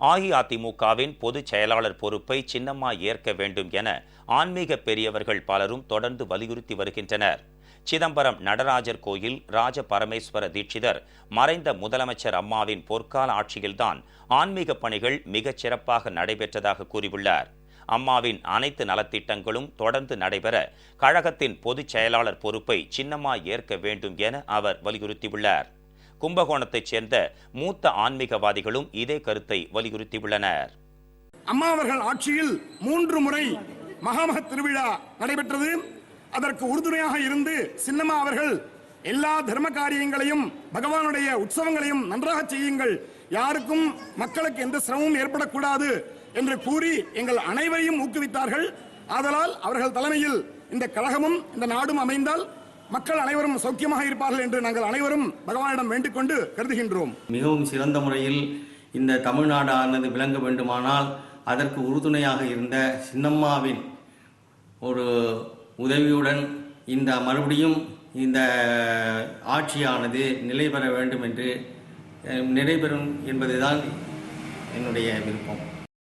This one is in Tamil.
அஇஅதிமுகவின் பொதுச் செயலாளர் பொறுப்பை சின்னம்மா ஏற்க வேண்டும் என ஆன்மீக பெரியவர்கள் பலரும் தொடர்ந்து வலியுறுத்தி வருகின்றனர். சிதம்பரம் நடராஜர் கோயில் ராஜ பரமேஸ்வர தீட்சிதர் மறைந்த முதலமைச்சர் அம்மாவின் பொற்கால ஆட்சியில்தான் ஆன்மீக பணிகள் மிகச் சிறப்பாக நடைபெற்றதாக கூறியுள்ளார். அம்மாவின் அனைத்து நலத்திட்டங்களும் தொடர்ந்து நடைபெற கழகத்தின் பொதுச் செயலாளர் பொறுப்பை சின்னம்மா ஏற்க வேண்டும் என அவர் வலியுறுத்தியுள்ளார். கும்பகோணத்தைச் சேர்ந்த மூத்த ஆன்மீகவாதிகளும் இதே கருத்தை வலியுறுத்தியுள்ளனர். அம்மா அவர்கள் ஆட்சியில் மூன்று முறை மகாமக திருவிழா நடைபெற்றது. அதற்கு உறுதுணையாக இருந்து சின்னம்மா அவர்கள் எல்லா தர்ம காரியங்களையும் பகவானுடைய உற்சவங்களையும் நன்றாக செய்யுங்கள். யாருக்கும் மக்களுக்கு எந்த சிரமமும் ஏற்படக்கூடாது என்று கூறி எங்கள் அனைவரையும் ஊக்குவித்தார்கள். ஆதலால் அவர்கள் தலைமையில் இந்த கழகமும் இந்த நாடும் அமைந்தால் மக்கள் அனைவரும் சௌக்கியமாக இருப்பார்கள் என்று நாங்கள் அனைவரும் பகவானிடம் வேண்டிக் கொண்டு கருதுகின்றோம். மிகவும் சிறந்த முறையில் இந்த தமிழ்நாடானது விளங்க வேண்டுமானால் அதற்கு உறுதுணையாக இருந்த சின்னம்மாவின் ஒரு உதவியுடன் இந்த மறுபடியும் இந்த ஆட்சியானது நிலை பெற வேண்டும் என்று நிறைபெறும் என்பதுதான் என்னுடைய விருப்பம்.